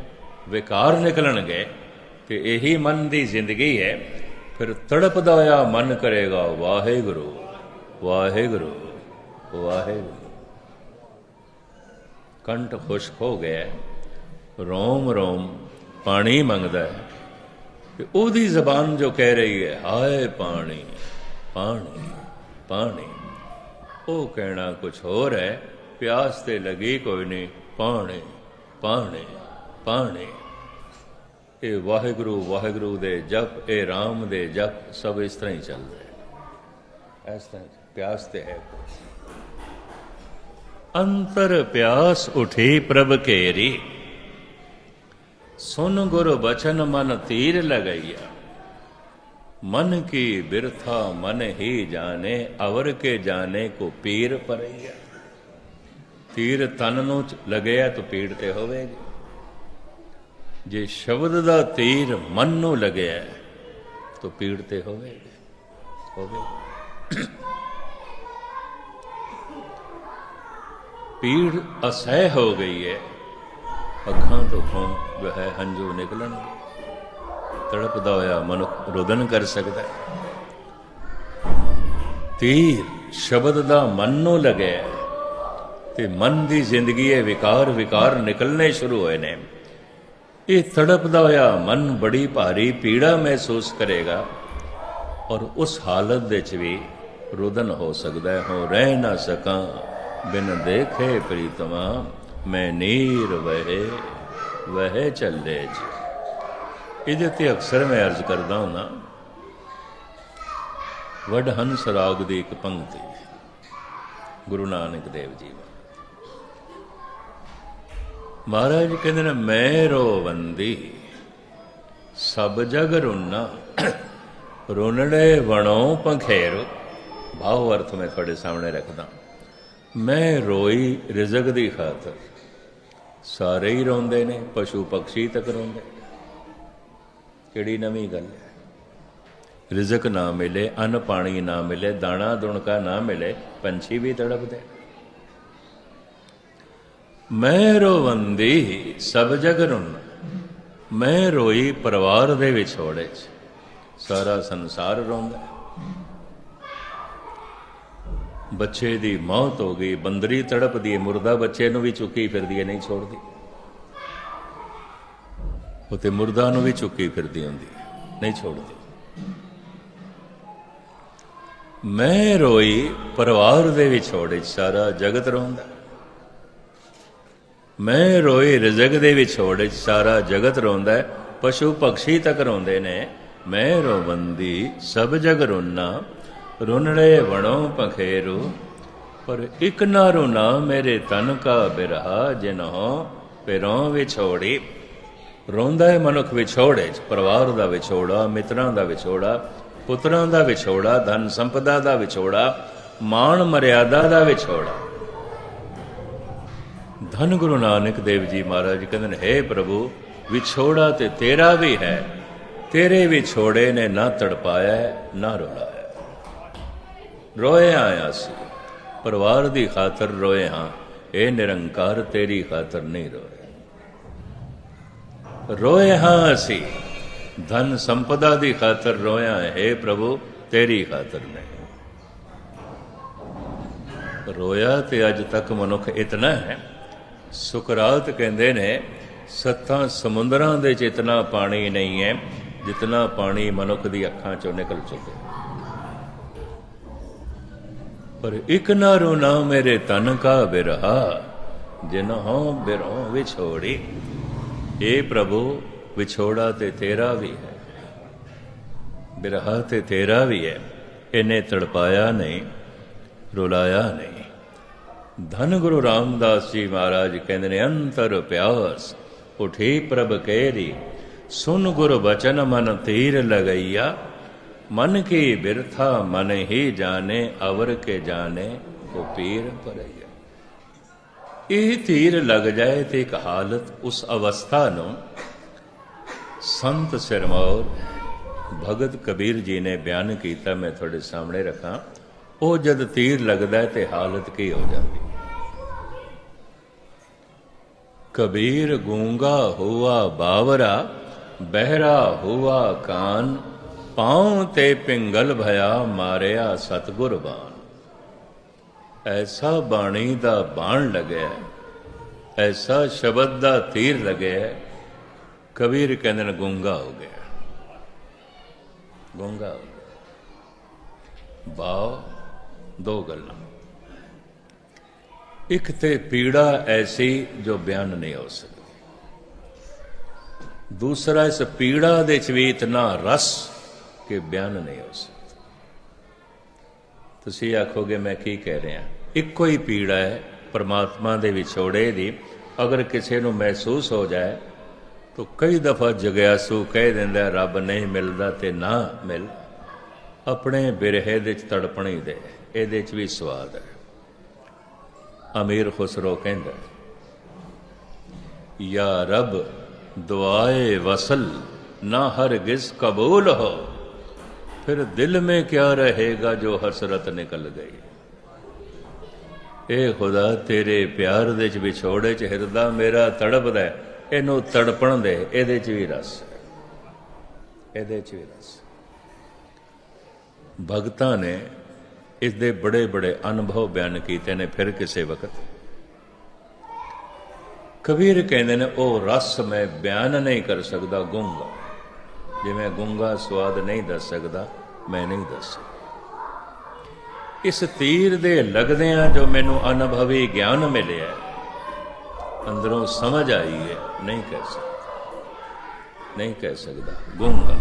ਵਿਕਾਰ ਨਿਕਲਣਗੇ, ਤੇ ਇਹੀ ਮਨ ਦੀ ਜ਼ਿੰਦਗੀ ਹੈ। ਫਿਰ ਤੜਪਦਾ ਹੋਇਆ ਮਨ ਕਰੇਗਾ, ਵਾਹਿਗੁਰੂ ਵਾਹਿਗੁਰੂ ਵਾਹਿਗੁਰੂ। ਕੰਠ ਖੁਸ਼ਕ ਹੋ ਗਿਆ ਰੋਮ ਰੋਮ ਪਾਣੀ ਮੰਗਦਾ ਹੈ। ਤੇ ਉਹਦੀ ਜ਼ਬਾਨ ਜੋ ਕਹਿ ਰਹੀ ਹੈ, ਹਾਏ ਪਾਣੀ ਪਾਣੀ ਪਾਣੀ। ਉਹ ਕਹਿਣਾ ਕੁਝ ਹੋਰ ਹੈ, ਪਿਆਸ ਤੇ ਲੱਗੀ ਕੋਈ ਨਹੀਂ, ਪਾਣੀ ਪਾਣੀ ਪਾਣੀ। ਇਹ ਵਾਹਿਗੁਰੂ ਵਾਹਿਗੁਰੂ ਦੇ ਜਪ, ਇਹ RAM ਦੇ ਜਪ, ਸਭ ਇਸ ਤਰ੍ਹਾਂ ਹੀ ਚੱਲਦਾ ਹੈ। ਇਸ ਤਰ੍ਹਾਂ ਪਿਆਸ ਤੇ ਹੈ ਅੰਤਰ ਪਿਆਸ ਉਠੀ ਪ੍ਰਭ ਕੇਰੀ ਸੁਨ ਗੁਰ ਬਚਨ ਮਨ ਤੀਰ ਲਗਾਈਆ। ਮਨ ਕੀ ਬਿਰਥਾ ਮਨ ਹੀ ਜਾਣੇ, ਅਵਰ ਕੇ ਜਾਣੇ ਕੋ ਪੀਰ ਪਰਈਆ। ਤੀਰ ਤਨ ਨੂੰ ਲਗਿਆ ਤਾਂ ਪੀੜ ਤੇ ਹੋਵੇਗੀ। ਜੇ ਸ਼ਬਦ ਦਾ ਤੀਰ ਮਨ ਨੂੰ ਲਗਿਆ ਤਾਂ ਪੀੜ ਤੇ ਹੋਵੇਗੀ। ਹੋਵੇ। ਪੀੜ ਅਸਹਿ ਹੋ ਗਈ ਹੈ। ਅੱਖਾਂ ਤੋਂ ਜੋ ਹੈ ਹੰਝੂ ਨਿਕਲਣਗੇ ਤੜਪਦਾ ਹੋਇਆ ਮਨੁੱਖ ਰੁਦਨ ਕਰ ਸਕਦਾ ਹੈ। ਤੀਰ ਸ਼ਬਦ ਦਾ ਮਨ ਨੂੰ ਲੱਗਿਆ ਤੇ ਮਨ ਦੀ ਜ਼ਿੰਦਗੀ ਇਹ ਵਿਕਾਰ ਵਿਕਾਰ ਨਿਕਲਨੇ ਸ਼ੁਰੂ ਹੋਏ ਨੇ। ਇਹ ਤੜਪਦਾ ਹੋਇਆ ਮਨ ਬੜੀ ਭਾਰੀ ਪੀੜਾ ਮਹਿਸੂਸ ਕਰੇਗਾ ਔਰ ਉਸ ਹਾਲਤ ਦੇ ਵਿੱਚ ਵੀ ਰੁਦਨ ਹੋ ਸਕਦਾ ਹੈ। ਹੋ ਰਹਿ ਨਾ ਸਕਾਂ, ਬਿਨ ਦੇਖੇ ਪ੍ਰੀਤਮਾ। ਮੈਂ ਨੀਰ ਵਹਿ ਵਹਿ ਚੱਲੇ ਜੀ। ਇਹਦੇ ਤੇ ਅਕਸਰ ਮੈਂ ਅਰਜ਼ ਕਰਦਾ ਹਾਂ ਵਡ ਹੰਸ ਰਾਗ ਦੀ ਇੱਕ ਪੰਕਤੀ, ਗੁਰੂ ਨਾਨਕ ਦੇਵ ਜੀ ਮਹਾਰਾਜ ਕਹਿੰਦੇ ਨੇ, ਮੈਂ ਰੋਵੰਦੀ ਸਭ ਜਗ ਰੁਨਾ। ਰੋਨੜੇ ਵਣੋ ਪੰਖੇਰੋ ਭਾਵ ਅਰਥ ਮੈਂ ਤੁਹਾਡੇ ਸਾਹਮਣੇ ਰੱਖਦਾ। ਮੈਂ ਰੋਈ ਰਿਜ਼ਕ ਦੀ ਖਾਤਰ। ਸਾਰੇ ਹੀ ਰੋਂਦੇ ਨੇ, ਪਸ਼ੂ ਪਕਸ਼ੀ ਤੱਕ ਰੋਂਦੇ। ਕਿਹੜੀ ਨਵੀਂ ਗੱਲ ਹੈ? ਰਿਜ਼ਕ ਨਾ ਮਿਲੇ, ਅੰਨ ਪਾਣੀ ਨਾ ਮਿਲੇ, ਦਾਣਾ ਦੁਣਕਾ ਨਾ ਮਿਲੇ, ਪੰਛੀ ਵੀ ਤੜਪਦੇ। ਮੈਂ ਰੋਵੰਦੀ ਸਭ ਜਗ ਰੁਨ ਮੈਂ ਰੋਈ ਪਰਿਵਾਰ ਦੇ ਵਿਛੋੜੇ ਚ। ਸਾਰਾ ਸੰਸਾਰ ਰੋਂਦਾ। ਬੱਚੇ ਦੀ ਮੌਤ ਹੋ ਗਈ, ਬੰਦਰੀ ਤੜਪਦੀ ਹੈ ਮੁਰਦਾ ਬੱਚੇ ਨੂੰ ਵੀ ਚੁੱਕੀ ਫਿਰਦੀ ਹੈ, ਨਹੀਂ ਛੋੜਦੀ। ਉਤੇ ਮੁਰਦਾ ਨੂੰ ਵੀ ਚੁੱਕੀ ਫਿਰਦੀ ਹੁੰਦੀ ਨਹੀਂ ਛੋੜਦੀ। ਮੈਂ ਰੋਈ, ਪਰਿਵਾਰ ਦੇ ਵਿਛੋੜੇ 'ਚ ਸਾਰਾ ਜਗਤ ਰੋਂਦਾ। ਮੈਂ ਰੋਈ, ਰਿਜ਼ਕ ਦੇ ਵਿਛੋੜੇ 'ਚ ਸਾਰਾ ਜਗਤ ਰੋਂਦਾ ਪਸ਼ੂ ਪਕਸ਼ੀ ਤੱਕ ਰੋਂਦੇ ਨੇ। ਮੈਂ ਰੋਵੰਦੀ, ਸਭ ਜਗ ਰੋਨਾ ਰੁਨੜੇ ਵਣੋ ਪਖੇਰੂ ਪਰ ਇਕ ਨਾ ਰੁਨਾ ਮੇਰੇ ਤਨ ਕਾ ਬਿਰਹਾ ਜਿਨੋ ਪਿਰੋਂ ਵਿਛੋੜੀ। ਰੋਂਦਾ ਹੈ ਮਨੁੱਖ ਵਿਛੋੜੇ ਪਰਿਵਾਰ ਦਾ ਵਿਛੋੜਾ ਮਿੱਤਰਾਂ ਦਾ ਵਿਛੋੜਾ ਪੁੱਤਰਾਂ ਦਾ ਵਿਛੋੜਾ ਧਨ ਸੰਪਦਾ ਦਾ ਵਿਛੋੜਾ ਮਾਣ ਮਰਿਆਦਾ ਦਾ ਵਿਛੋੜਾ। ਧੰਨ ਗੁਰੂ ਨਾਨਕ ਦੇਵ ਜੀ ਮਹਾਰਾਜ ਕਹਿੰਦੇ ਨੇ हे ਪ੍ਰਭੂ ਵਿਛੋੜਾ ਤੇ ਤੇਰਾ ਵੀ ਹੈ ਤੇਰੇ ਵਿਛੋੜੇ ਨੇ ਨਾ ਤੜਪਾਇਆ ਹੈ, ਨਾ ਰੋਲਾ। ਰੋਏ ਆਇਆ ਸੀ। ਪਰਿਵਾਰ ਦੀ ਖਾਤਰ ਰੋਏ ਹਾਂ, ਇਹ ਨਿਰੰਕਾਰ ਤੇਰੀ ਖਾਤਰ ਨਹੀਂ ਰੋਏ। ਰੋਏ ਹਾਂ ਅਸੀਂ, ਧਨ ਸੰਪਦਾ ਦੀ ਖਾਤਰ ਰੋਇਆ ਹੈ ਪ੍ਰਭੂ, ਤੇਰੀ ਖਾਤਰ ਨਹੀਂ। ਰੋਇਆ ਤੇ ਅੱਜ ਤੱਕ ਮਨੁੱਖ ਇਤਨਾ ਹੈ। ਸੁਕਰਾਤ ਕਹਿੰਦੇ ਨੇ, ਸੱਤਾਂ ਸਮੁੰਦਰਾਂ ਦੇ ਚ ਇਤਨਾ ਪਾਣੀ ਨਹੀਂ ਹੈ, ਜਿਤਨਾ ਪਾਣੀ ਮਨੁੱਖ ਦੀ ਅੱਖਾਂ ਚੋਂ ਨਿਕਲ ਚੁੱਕੇ। ਪਰ ਇਕ ਨਾ ਰੋਣਾ ਮੇਰੇ ਤਨ ਕਾ ਬਿਰਹਾ, ਜਿਨਹੁ ਬਿਰਹੁ ਵਿਛੋੜੀ। ਏ ਪ੍ਰਭੂ, ਵਿਛੋੜਾ ਤੇ ਤੇਰਾ ਵੀ ਹੈ। ਬਿਰਹਾ ਤੇ ਤੇਰਾ ਵੀ ਹੈ। ਇਹਨੇ ਤੜਪਾਇਆ ਨਹੀਂ, ਰੁਲਾਇਆ ਨਹੀਂ। ਧੰਨ ਗੁਰੂ ਰਾਮਦਾਸ ਜੀ ਮਹਾਰਾਜ ਕਹਿੰਦੇ ਨੇ, ਅੰਤਰ ਪਿਆਸ, ਉਠੀ ਪ੍ਰਭ ਕੇਰੀ, ਸੁਨ ਗੁਰ ਬਚਨ ਮਨ ਤੀਰ ਲਗਈਆ। ਮਨ ਕੀ ਬਿਰਥਾ ਮਨ ਹੀ ਜਾਣੇ, ਅਵਰ ਕੇ ਜਾਣੇ ਕੋ ਪੀਰ ਪਰਈਆ ਇਹ ਤੀਰ ਲੱਗ ਜਾਏ ਤੇ ਇੱਕ ਹਾਲਤ ਉਸ ਅਵਸਥਾ ਨੂੰ ਸੰਤ ਸਿਰਮੌਰ ਭਗਤ ਕਬੀਰ ਜੀ ਨੇ ਬਿਆਨ ਕੀਤਾ, ਮੈਂ ਤੁਹਾਡੇ ਸਾਹਮਣੇ ਰੱਖਾਂ। ਉਹ ਜਦ ਤੀਰ ਲੱਗਦਾ ਤੇ ਹਾਲਤ ਕੀ ਹੋ ਜਾਂਦੀ? ਕਬੀਰ ਗੂੰਗਾ ਹੁਆ ਬਾਵਰਾ, ਬਹਿਰਾ ਹੁਆ ਕਾਨ ਪਾਉ ਤੇ ਪਿੰਗਲ ਭਇਆ ਮਾਰਿਆ ਸਤਗੁਰ ਬਾਣ ਐਸਾ ਬਾਣੀ ਦਾ ਬਾਣ ਲੱਗਿਆ, ਐਸਾ ਸ਼ਬਦ ਦਾ ਤੀਰ ਲੱਗਿਆ, ਕਬੀਰ ਕਹਿੰਦੇ ਨੇ ਗੁੰਗਾ ਹੋ ਗਿਆ। ਗੁੰਗਾ ਹੋ ਗਿਆ। ਬਾਉ ਦੋ ਗੱਲਾਂ। ਇੱਕ ਤੇ ਪੀੜਾ ਐਸੀ ਜੋ ਬਿਆਨ ਨਹੀਂ ਹੋ ਸਕਦੀ। ਦੂਸਰਾ, ਇਸ ਪੀੜਾ ਦੇ ਚ ਵੀ ਇਤਨਾ ਰਸ ਕਿ ਬਿਆਨ ਨਹੀਂ ਹੋ ਸਕਦਾ ਤੁਸੀਂ ਆਖੋਗੇ ਮੈਂ ਕੀ ਕਹਿ ਰਿਹਾ ਇੱਕੋ ਹੀ ਪੀੜਾ ਹੈ ਪਰਮਾਤਮਾ ਦੇ ਵਿਛੋੜੇ ਦੀ ਅਗਰ ਕਿਸੇ ਨੂੰ ਮਹਿਸੂਸ ਹੋ ਜਾਏ ਤਾਂ ਕਈ ਦਫਾ ਜਗਿਆਸੂ ਕਹਿ ਦਿੰਦਾ ਰੱਬ ਨਹੀਂ ਮਿਲਦਾ ਤੇ ਨਾ ਮਿਲ ਆਪਣੇ ਬਿਰਹੇ ਦੇ ਚ ਤੜਪਣੀ ਦੇ ਇਹਦੇ ਚ ਵੀ ਸਵਾਦ ਹੈ ਅਮੀਰ ਖੁਸਰੋ ਕਹਿੰਦਾ ਯਾ ਰਬ ਦੁਆਏ ਵਸਲ ਨਾ ਹਰਗਿਜ਼ ਕਬੂਲ ਹੋ ਫਿਰ ਦਿਲ ਮੇ ਕਿਆ ਰਹੇਗਾ ਜੋ ਹਸਰਤ ਨਿਕਲ ਗਈ ਏ ਖੁਦਾ ਤੇਰੇ ਪਿਆਰ ਦੇ ਚ ਵਿਛੋੜੇ ਚ ਹਿਰਦਾ ਮੇਰਾ ਤੜਪਦਾ ਇਹਨੂੰ ਤੜਪਣ ਦੇ ਇਹਦੇ ਚ ਵੀ ਰਸ ਇਹਦੇ ਚ ਵੀ ਰਸ ਭਗਤਾਂ ਨੇ ਇਸ ਦੇ ਬੜੇ ਬੜੇ ਅਨੁਭਵ ਬਿਆਨ ਕੀਤੇ ਨੇ ਫਿਰ ਕਿਸੇ ਵਕਤ ਕਬੀਰ ਕਹਿੰਦੇ ਨੇ ਉਹ ਰਸ ਮੈਂ ਬਿਆਨ ਨਹੀਂ ਕਰ ਸਕਦਾ ਗੁੰਗਾ ਜਿਵੇਂ ਗੁੰਗਾ ਸਵਾਦ ਨਹੀਂ ਦੱਸ ਸਕਦਾ, ਮੈਂ ਨਹੀਂ ਦੱਸ ਸਕਦਾ। ਇਸ ਤੀਰ ਦੇ ਲੱਗਦਿਆਂ ਜੋ ਮੈਨੂੰ ਅਨੁਭਵੀ ਗਿਆਨ ਮਿਲਿਆ ਅੰਦਰੋਂ ਸਮਝ ਆਈ ਹੈ, ਨਹੀਂ ਕਹਿ ਸਕਦਾ। ਨਹੀਂ ਕਹਿ ਸਕਦਾ, ਗੁੰਗਾ।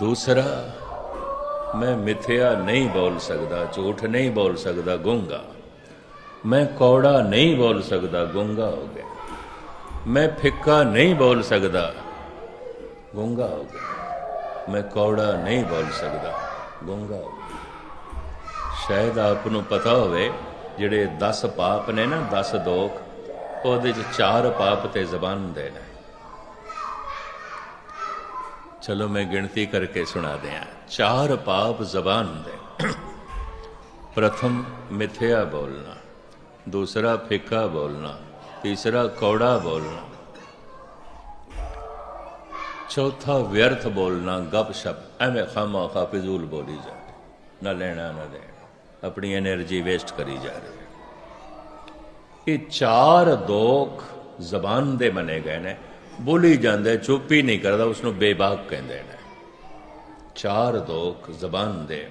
ਦੂਸਰਾ, ਮੈਂ ਮਿਥਿਆ ਨਹੀਂ ਬੋਲ ਸਕਦਾ, ਝੂਠ ਨਹੀਂ ਬੋਲ ਸਕਦਾ, ਗੁੰਗਾ। ਮੈਂ ਕੌੜਾ ਨਹੀਂ ਬੋਲ ਸਕਦਾ, ਗੁੰਗਾ ਹੋ ਗਿਆ। ਮੈਂ ਫਿੱਕਾ ਨਹੀਂ ਬੋਲ ਸਕਦਾ ਗੁੰਗਾ ਹੋ ਗਿਆ। ਮੈਂ ਕੌੜਾ ਨਹੀਂ ਬੋਲ ਸਕਦਾ, ਗੂੰਗਾ ਹੋ ਗਿਆ। ਸ਼ਾਇਦ ਆਪ ਨੂੰ ਪਤਾ ਹੋਵੇ, ਜਿਹੜੇ 10 ਪਾਪ ਨੇ ਨਾ 10 ਦੋਖ, ਉਹਦੇ ਚ ਚਾਰ ਪਾਪ ਤੇ ਜ਼ਬਾਨ ਦੇ ਨੇ ਚਲੋ ਮੈਂ ਗਿਣਤੀ ਕਰਕੇ ਸੁਣਾ ਦਿਆਂ। ਚਾਰ ਪਾਪ ਜ਼ਬਾਨ ਦੇ। ਪ੍ਰਥਮ ਮਿਥਿਆ ਬੋਲਣਾ, ਦੂਸਰਾ ਫਿੱਕਾ ਬੋਲਣਾ, ਤੀਸਰਾ ਕੌੜਾ ਬੋਲਣਾ। ਚੌਥਾ ਵਿਅਰਥ ਬੋਲਣਾ ਗੱਪ ਸ਼ਬ ਐਵੇਂ ਖਾਮਾ ਖਾਫਿਜ਼ੂਲ ਬੋਲੀ ਜਾ ਰਹੀ ਨਾ ਲੈਣਾ, ਨਾ ਦੇਣਾ। ਆਪਣੀ એનર્ਜੀ ਵੇਸਟ ਕਰੀ ਜਾ ਰਹੀ ਇਹ ਚਾਰ ਦੋਖ ਜ਼ਬਾਨ ਦੇ ਬਣੇ ਗਏ ਨੇ। ਬੋਲੀ ਜਾਂਦੇ, ਚੁੱਪ ਹੀ ਨਹੀਂ ਕਰਦਾ ਉਸ ਨੂੰ ਬੇਬਾਕ ਕਹਿੰਦੇ ਨੇ। ਚਾਰ ਦੋਖ ਜ਼ਬਾਨ ਦੇ।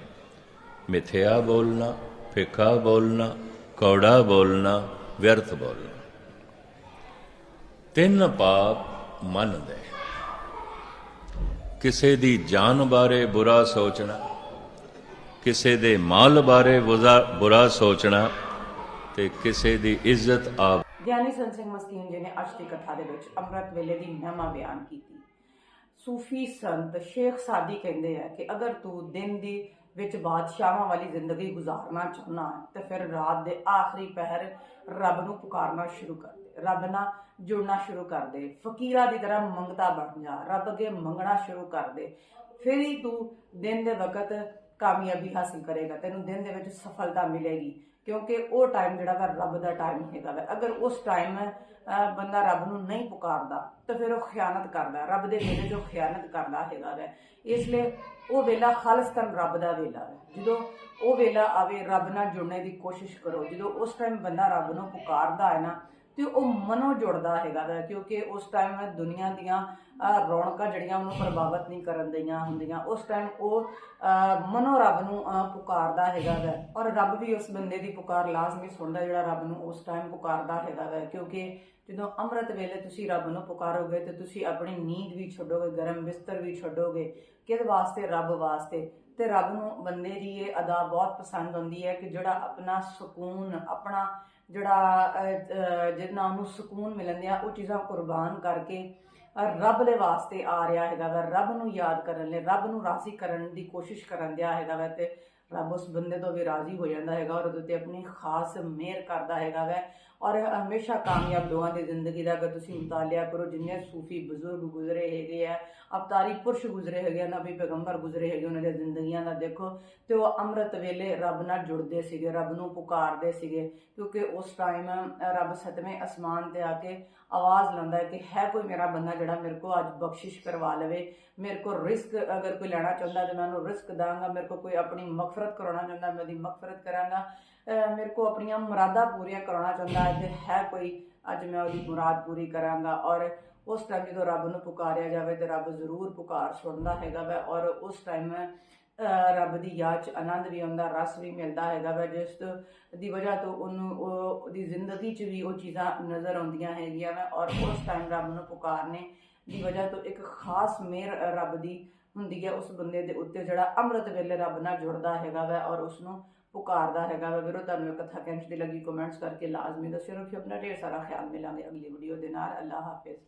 ਮਿਥਿਆ ਬੋਲਣਾ, ਫਿੱਕਾ ਬੋਲਣਾ, ਕੌੜਾ ਬੋਲਣਾ, ਵਿਅਰਥ ਬੋਲਣਾ। ਤਿੰਨ ਪਾਪ ਮੰਨਦੇ ਕਿਸੇ ਦੀ ਜਾਨ ਬਾਰੇ ਬੁਰਾ ਸੋਚਣਾ, ਕਿਸੇ ਦੇ ਮਾਲ ਬਾਰੇ ਬੁਰਾ ਸੋਚਣਾ ਤੇ ਕਿਸੇ ਦੀ ਇੱਜ਼ਤ ਆਪ ਗਿਆਨੀ ਸੰਤ ਸਿੰਘ ਮਸਕੀਨ ਜੀ ਨੇ ਅੱਜ ਦੀ ਕਥਾ ਦੇ ਵਿੱਚ ਅੰਮ੍ਰਿਤ ਵੇਲੇ ਦੀ ਮਹਿਮਾ ਬਿਆਨ ਕੀਤੀ। ਸੂਫੀ ਸੰਤ ਸ਼ੇਖ ਸਾਦੀ ਕਹਿੰਦੇ ਆ ਕਿ ਅਗਰ ਤੂੰ ਦਿਨ ਦੀ ਵਿੱਚ ਬਾਦਸ਼ਾਹਾਂ ਵਾਲੀ ਜ਼ਿੰਦਗੀ ਗੁਜ਼ਾਰਨਾ ਚਾਹੁੰਦਾ ਹੈ, ਤੇ ਫਿਰ ਰਾਤ ਦੇ ਆਖਰੀ ਪਹਿਰ ਰੱਬ ਨੂੰ ਪੁਕਾਰਨਾ ਸ਼ੁਰੂ ਕਰ ਦੇ। ਰੱਬ ਨਾਲ ਜੁੜਨਾ ਸ਼ੁਰੂ ਕਰ ਦੇ। ਫਕੀਰਾਂ ਦੀ ਤਰ੍ਹਾਂ ਮੰਗਤਾ ਬਣ ਜਾ। ਰੱਬ ਅੱਗੇ ਮੰਗਣਾ ਸ਼ੁਰੂ ਕਰ ਦੇ। ਫਿਰ ਹੀ ਤੂੰ ਦਿਨ ਦੇ ਵਕਤ ਕਾਮਯਾਬੀ ਹਾਸਲ ਕਰੇਗਾ। ਤੈਨੂੰ ਦਿਨ ਦੇ ਵਿੱਚ ਸਫਲਤਾ ਮਿਲੇਗੀ। ਕਿਉਂਕਿ ਉਹ ਟਾਈਮ ਜਿਹੜਾ ਵਾ ਰੱਬ ਦਾ ਟਾਈਮ ਹੈਗਾ ਵਾ। ਅਗਰ ਉਸ ਟਾਈਮ ਬੰਦਾ ਰੱਬ ਨੂੰ ਨਹੀਂ ਪੁਕਾਰਦਾ, ਤਾਂ ਫਿਰ ਉਹ ਖਿਆਨਤ ਕਰਦਾ। ਰੱਬ ਦੇ ਵੇਲੇ ਜੋ ਖਿਆਨਤ ਕਰਦਾ ਹੈਗਾ ਵਾ। ਇਸ ਲਈ ਉਹ ਵੇਲਾ ਖਾਲਸਤਨ ਰੱਬ ਦਾ ਵੇਲਾ ਹੈ ਜਦੋਂ ਉਹ ਵੇਲਾ ਆਵੇ, ਰੱਬ ਨਾਲ ਜੁੜਨੇ ਦੀ ਕੋਸ਼ਿਸ਼ ਕਰੋ। ਜਦੋਂ ਉਸ ਟਾਈਮ ਬੰਦਾ ਰੱਬ ਨੂੰ ਪੁਕਾਰਦਾ ਹੈ ਨਾ ਤੇ ਉਹ ਮਨੋਂ ਜੁੜਦਾ ਹੈਗਾ ਵਾ ਕਿਉਂਕਿ ਉਸ ਟਾਈਮ ਦੁਨੀਆ ਦੀਆਂ ਰੌਣਕਾਂ ਜਿਹੜੀਆਂ ਉਹਨੂੰ ਪ੍ਰਭਾਵਿਤ ਨਹੀਂ ਕਰਨ ਦਈਆਂ ਹੁੰਦੀਆਂ। ਉਸ ਟਾਈਮ ਉਹ ਅਹ, ਮਨੋਂ ਰੱਬ ਨੂੰ ਪੁਕਾਰਦਾ ਹੈਗਾ ਵਾ ਔਰ ਰੱਬ ਵੀ ਉਸ ਬੰਦੇ ਦੀ ਪੁਕਾਰ ਲਾਜ਼ਮੀ ਸੁਣਦਾ ਜਿਹੜਾ ਰੱਬ ਨੂੰ ਉਸ ਟਾਈਮ ਪੁਕਾਰਦਾ ਹੈਗਾ ਵਾ ਕਿਉਂਕਿ ਜਦੋਂ ਅੰਮ੍ਰਿਤ ਵੇਲੇ ਤੁਸੀਂ ਰੱਬ ਨੂੰ ਪੁਕਾਰੋਗੇ ਤੇ ਤੁਸੀਂ ਆਪਣੀ ਨੀਂਦ ਵੀ ਛੱਡੋਗੇ, ਗਰਮ ਬਿਸਤਰ ਵੀ ਛੱਡੋਗੇ, ਕਿਹਦੇ ਵਾਸਤੇ? ਰੱਬ ਵਾਸਤੇ। ਤੇ ਰੱਬ ਨੂੰ ਬੰਦੇ ਦੀ ਇਹ ਅਦਾ ਬਹੁਤ ਪਸੰਦ ਆਉਂਦੀ ਹੈ ਕਿ ਜਿਹੜਾ ਆਪਣਾ ਸਕੂਨ, ਆਪਣਾ ਜਿਹੜਾ ਜਿਹਨਾਂ ਨੂੰ ਸਕੂਨ ਮਿਲਣ ਆ ਉਹ ਚੀਜ਼ਾਂ ਕੁਰਬਾਨ ਕਰਕੇ ਰੱਬ ਦੇ ਵਾਸਤੇ ਆ ਰਿਹਾ ਹੈਗਾ ਵਾ। ਰੱਬ ਨੂੰ ਯਾਦ ਕਰਨ ਲਈ, ਰੱਬ ਨੂੰ ਰਾਜ਼ੀ ਕਰਨ ਦੀ ਕੋਸ਼ਿਸ਼ ਕਰਨ ਦਿਆ ਹੈਗਾ ਵਾ ਤੇ ਰੱਬ ਉਸ ਬੰਦੇ ਤੋਂ ਵੀ ਰਾਜ਼ੀ ਹੋ ਜਾਂਦਾ ਹੈਗਾ ਔਰ ਉਹਦੇ ਤੇ ਆਪਣੀ ਖਾਸ ਮਿਹਰ ਕਰਦਾ ਹੈਗਾ ਵਾ। ਔਰ ਹਮੇਸ਼ਾ ਕਾਮਯਾਬ ਲੋਕਾਂ ਦੀ ਜ਼ਿੰਦਗੀ ਦਾ ਅਗਰ ਤੁਸੀਂ ਮੁਤਾਲਿਆ ਕਰੋ, ਜਿੰਨੇ ਸੂਫੀ ਬਜ਼ੁਰਗ ਗੁਜ਼ਰੇ ਹੈਗੇ ਆ, ਅਵਤਾਰੀ ਪੁਰਸ਼ ਗੁਜ਼ਰੇ ਹੈਗੇ ਆ, ਨਬੀ ਪੈਗੰਬਰ ਗੁਜ਼ਰੇ ਹੈਗੇ ਉਹਨਾਂ ਦੀਆਂ ਜ਼ਿੰਦਗੀਆਂ ਦਾ ਦੇਖੋ, ਤੇ ਉਹ ਅੰਮ੍ਰਿਤ ਵੇਲੇ ਰੱਬ ਨਾਲ ਜੁੜਦੇ ਸੀਗੇ, ਰੱਬ ਨੂੰ ਪੁਕਾਰਦੇ ਸੀਗੇ, ਕਿਉਂਕਿ ਉਸ ਟਾਈਮ ਰੱਬ ਸਤਵੇਂ ਅਸਮਾਨ ਤੇ ਆ ਕੇ ਆਵਾਜ਼ ਲਾਉਂਦਾ ਹੈ ਕਿ ਹੈ ਕੋਈ ਮੇਰਾ ਬੰਦਾ ਜਿਹੜਾ ਮੇਰੇ ਕੋ ਅੱਜ ਬਖਸ਼ਿਸ਼ ਕਰਵਾ ਲਵੇ, ਮੇਰੇ ਕੋ ਰਿਸਕ ਅਗਰ ਕੋਈ ਲੈਣਾ ਚਾਹੁੰਦਾ ਤੇ ਮੈਂ ਉਹਨੂੰ ਰਿਸਕ ਦਾਂਗਾ, ਮੇਰੇ ਕੋ ਕੋਈ ਆਪਣੀ ਮਗਫਰਤ ਕਰਾਉਣਾ ਚਾਹੁੰਦਾ, ਮੈਂ ਉਹਦੀ ਮਗਫਰਤ ਕਰਾਂਗਾ। ਮੇਰੇ ਕੋ ਆਪਣੀਆਂ ਮੁਰਾਦਾਂ ਪੂਰੀਆਂ ਕਰਾਉਣਾ ਚਾਹੁੰਦਾ ਹੈ ਤੇ ਹੈ ਕੋਈ, ਅੱਜ ਮੈਂ ਉਹਦੀ ਮੁਰਾਦ ਪੂਰੀ ਕਰਾਂਗਾ ਔਰ ਉਸ ਟਾਈਮ ਜਦੋਂ ਰੱਬ ਨੂੰ ਪੁਕਾਰਿਆ ਜਾਵੇ ਤੇ ਰੱਬ ਜ਼ਰੂਰ ਪੁਕਾਰ ਸੁਣਦਾ ਹੈਗਾ ਵੈ ਔਰ ਉਸ ਟਾਈਮ ਰੱਬ ਦੀ ਯਾਦ ਚ ਆਨੰਦ ਵੀ ਆਉਂਦਾ, ਰਸ ਵੀ ਮਿਲਦਾ ਹੈਗਾ ਵੈ, ਜਿਸ ਦੀ ਵਜ੍ਹਾ ਤੋਂ ਉਹਨੂੰ, ਉਹਦੀ ਜ਼ਿੰਦਗੀ 'ਚ ਵੀ ਉਹ ਚੀਜ਼ਾਂ ਨਜ਼ਰ ਆਉਂਦੀਆਂ ਹੈਗੀਆਂ ਵਾ ਔਰ ਉਸ ਟਾਈਮ ਰੱਬ ਨੂੰ ਪੁਕਾਰਨੇ ਦੀ ਵਜ੍ਹਾ ਤੋਂ ਇੱਕ ਖਾਸ ਮਿਹਰ ਰੱਬ ਦੀ ਹੁੰਦੀ ਹੈ ਉਸ ਬੰਦੇ ਦੇ ਉੱਤੇ ਜਿਹੜਾ ਅੰਮ੍ਰਿਤ ਵੇਲੇ ਰੱਬ ਨਾਲ ਜੁੜਦਾ ਹੈਗਾ ਵੈ ਔਰ ਉਸ ਨੂੰ ਪੁਕਾਰਦਾ ਹੈਗਾ ਵਾ ਵੀਰੋ, ਤੁਹਾਨੂੰ ਕਥਾ ਕੈਂਚ ਦੀ ਲੱਗੀ ਕਮੈਂਟਸ ਕਰਕੇ ਲਾਜ਼ਮੀ ਦੱਸਿਓ, ਰੱਖਿਓ, ਆਪਣਾ ਢੇਰ ਸਾਰਾ ਖਿਆਲ ਮਿਲਾਂਗੇ ਅਗਲੀ ਵੀਡੀਓ ਦੇ ਨਾਲ। ਅੱਲਾ ਹਾਫਿਜ਼।